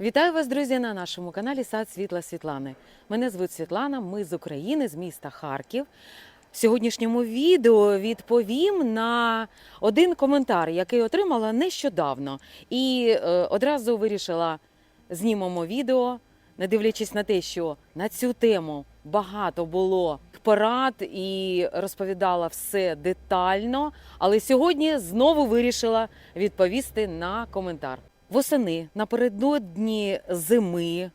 Вітаю вас, друзі, на нашому каналі Сад Світла Світлани. Мене звуть Світлана, ми з України, з міста Харків. В сьогоднішньому відео відповім на один коментар, який отримала нещодавно. І е, одразу вирішила знімемо відео, не дивлячись на те, що на цю тему багато було порад і розповідала все детально. Але сьогодні знову вирішила відповісти на коментар. Восени напередодні зими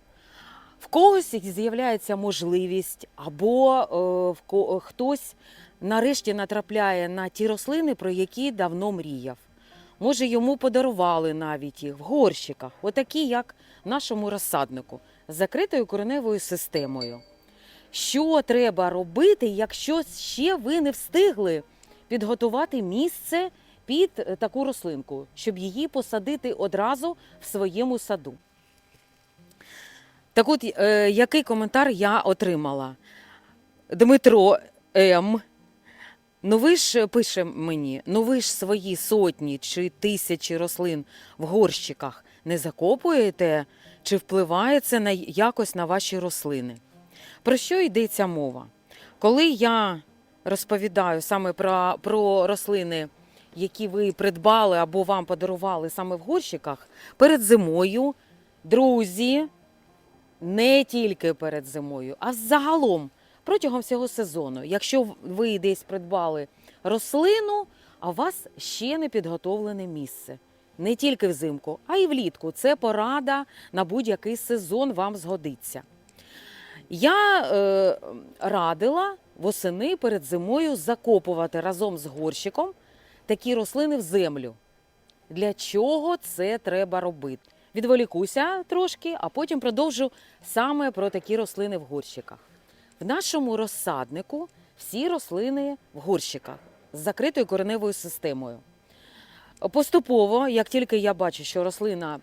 в когось з'являється можливість, або е, хтось нарешті натрапляє на ті рослини, про які давно мріяв. Може, йому подарували навіть їх в горщиках, отакі, як нашому розсаднику, з закритою кореневою системою. Що треба робити, якщо ще ви не встигли підготувати місце під е, таку рослинку, щоб її посадити одразу в своєму саду? Так от, е, який коментар я отримала? Дмитро М. Ну ви ж пише мені, ну ви ж свої сотні чи тисячі рослин в горщиках не закопуєте, чи впливає це на якось на ваші рослини? Про що йдеться мова? Коли я розповідаю саме про, про рослини, які ви придбали або вам подарували саме в горщиках, перед зимою, друзі, не тільки перед зимою, а загалом протягом всього сезону. Якщо ви десь придбали рослину, а у вас ще не підготовлене місце. Не тільки взимку, а й влітку. Це порада на будь-який сезон вам згодиться. Я е, радила восени перед зимою закопувати разом з горщиком такі рослини в землю. Для чого це треба робити? Відволікуся трошки, а потім продовжу саме про такі рослини в горщиках. В нашому розсаднику всі рослини в горщиках з закритою кореневою системою. Поступово, як тільки я бачу, що рослина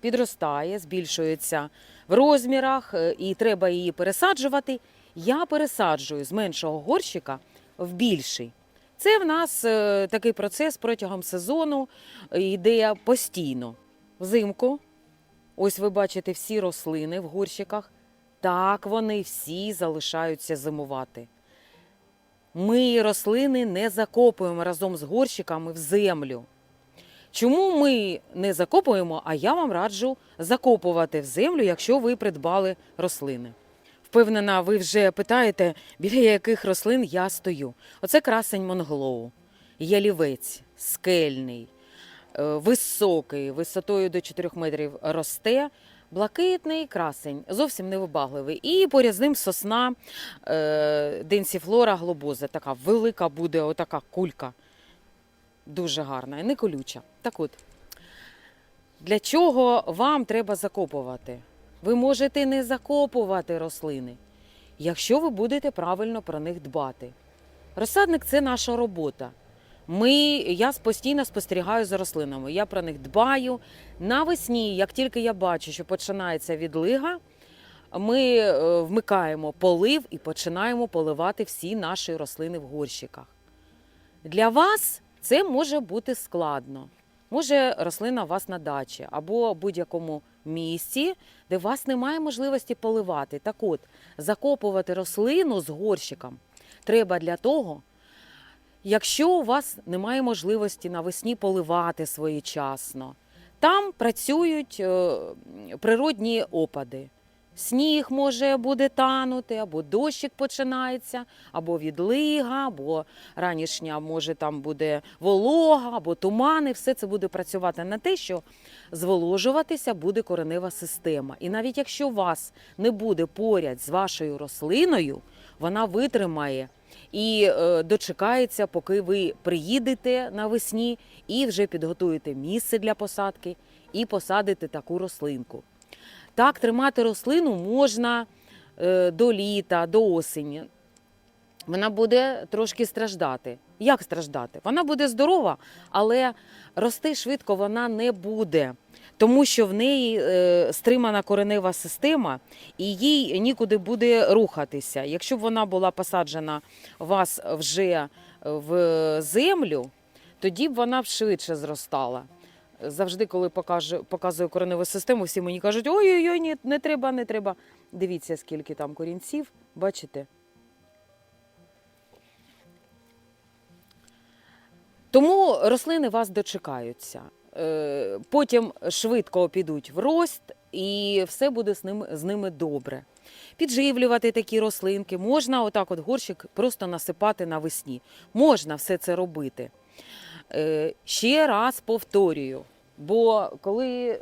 підростає, збільшується в розмірах е, і треба її пересаджувати, я пересаджую з меншого горщика в більший. Це в нас е, такий процес протягом сезону е, йде постійно. Взимку, ось ви бачите всі рослини в горщиках. Так, вони всі залишаються зимувати. Ми рослини не закопуємо разом з горщиками в землю. Чому ми не закопуємо, а я вам раджу закопувати в землю, якщо ви придбали рослини. Впевнена, ви вже питаєте, біля яких рослин я стою. Оце красень Монглоу, ялівець, скельний, е, високий, висотою до 4 метрів росте, блакитний красень, зовсім невибагливий. І поряд з ним сосна е, денсіфлора глобоза, така велика буде, отака кулька. Дуже гарна і не колюча. Так от, для чого вам треба закопувати? Ви можете не закопувати рослини, якщо ви будете правильно про них дбати. Розсадник це наша робота. Ми, я постійно спостерігаю за рослинами. Я про них дбаю. Навесні, як тільки я бачу, що починається відлига, ми е, вмикаємо полив і починаємо поливати всі наші рослини в горщиках. Для вас це може бути складно. Може, рослина у вас на дачі або будь-якому місці, де у вас немає можливості поливати. Так от, закопувати рослину з горщиком треба для того, якщо у вас немає можливості навесні поливати своєчасно. Там працюють е, природні опади. Сніг може буде танути, або дощик починається, або відлига, або ранішня може там буде волога, або тумани. Все це буде працювати на те, що зволожуватися буде коренева система. І навіть якщо вас не буде поряд з вашою рослиною, вона витримає і е, дочекається, поки ви приїдете навесні і вже підготуєте місце для посадки і посадите таку рослинку. Так, тримати рослину можна е, до літа, до осені. Вона буде трошки страждати. Як страждати? Вона буде здорова, але рости швидко вона не буде, тому що в неї е, стримана коренева система і їй нікуди буде рухатися. Якщо б вона була посаджена у вас вже в землю, тоді б вона б швидше зростала. Завжди, коли покажу, показую кореневу систему, всі мені кажуть, ой-ой-ой, ні, не треба, не треба. Дивіться, скільки там корінців, бачите? Тому рослини вас дочекаються. Е, Потім швидко підуть в рост, і все буде з ними, з ними добре. Підживлювати такі рослинки можна, отак, от горщик просто насипати навесні. Можна все це робити. Е, Ще раз повторюю. Бо коли е,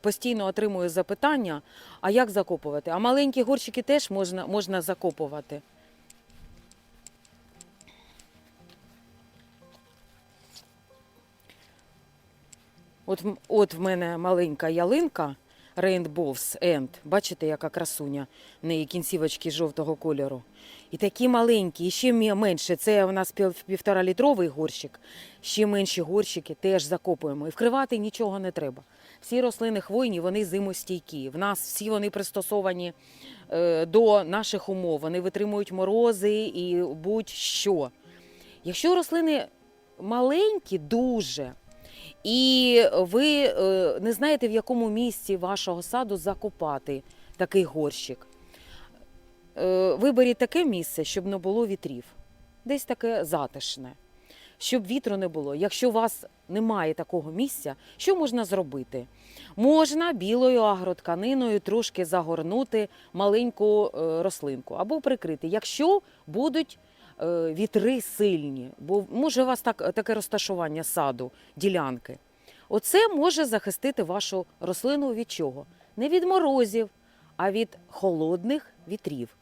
постійно отримую запитання, а як закопувати? А маленькі горщики теж можна, можна закопувати. От, от в мене маленька ялинка Rainbows End. Бачите, яка красуня. В неї кінцівочки жовтого кольору. І такі маленькі, і ще менше. Це у нас пів, півтора літровий горщик. Ще менші горщики теж закопуємо. І вкривати нічого не треба. Всі рослини хвойні, вони зимостійкі. В нас всі вони пристосовані е, до наших умов. Вони витримують морози і будь-що. Якщо рослини маленькі, дуже, і ви е, не знаєте, в якому місці вашого саду закопати такий горщик. Е, Виберіть таке місце, щоб не було вітрів. Десь таке затишне, щоб вітру не було. Якщо у вас немає такого місця, що можна зробити? Можна білою агротканиною трошки загорнути маленьку е, рослинку або прикрити, якщо будуть вітри сильні, бо може у вас так, таке розташування саду, ділянки. Оце може захистити вашу рослину від чого? Не від морозів, а від холодних вітрів.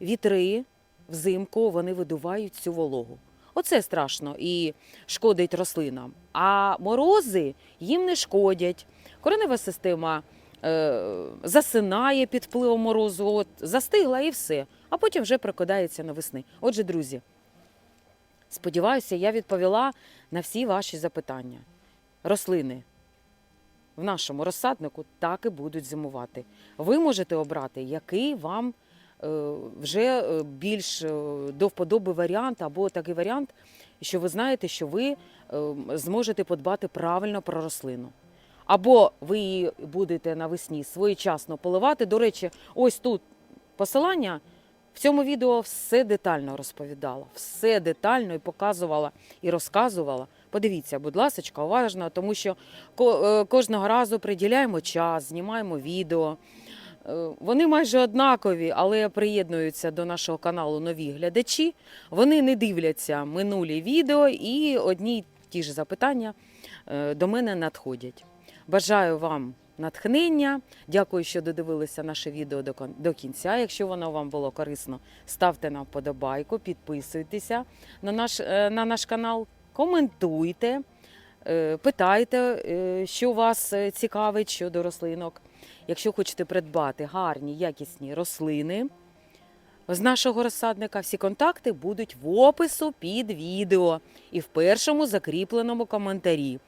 Вітри взимку вони видувають цю вологу. Оце страшно і шкодить рослинам. А морози їм не шкодять. Коренева система е, засинає під впливом морозу, от, застигла і все, а потім вже прокидається навесни. Отже, друзі, сподіваюся, я відповіла на всі ваші запитання. Рослини в нашому розсаднику так і будуть зимувати. Ви можете обрати, який вам е, вже е, більш е, до вподоби варіант, або такий варіант, що ви знаєте, що ви е, зможете подбати правильно про рослину. Або ви її будете навесні своєчасно поливати. До речі, ось тут посилання. В цьому відео все детально розповідала, все детально і показувала і розказувала. Подивіться, будь ласка, уважно, тому що е, кожного разу приділяємо час, знімаємо відео. Е, Вони майже однакові, але приєднуються до нашого каналу нові глядачі. Вони не дивляться минулі відео і одні й ті ж запитання е, до мене надходять. Бажаю вам натхнення. Дякую, що додивилися наше відео до кінця. Якщо воно вам було корисно, ставте нам вподобайку, підписуйтеся на наш, е, на наш канал, коментуйте, е, питайте, е, що вас цікавить щодо рослинок. Якщо хочете придбати гарні, якісні рослини з нашого розсадника, всі контакти будуть в опису під відео і в першому закріпленому коментарі.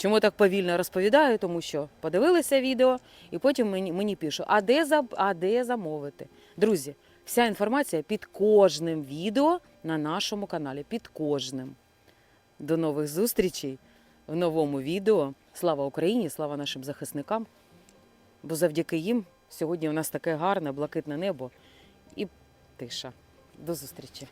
Чому так повільно розповідаю? Тому що подивилися відео і потім мені, мені пишуть, а де, за, а де замовити? Друзі, вся інформація під кожним відео на нашому каналі. Під кожним. До нових зустрічей в новому відео. Слава Україні, слава нашим захисникам. Бо завдяки їм сьогодні у нас таке гарне блакитне небо і тиша. До зустрічі!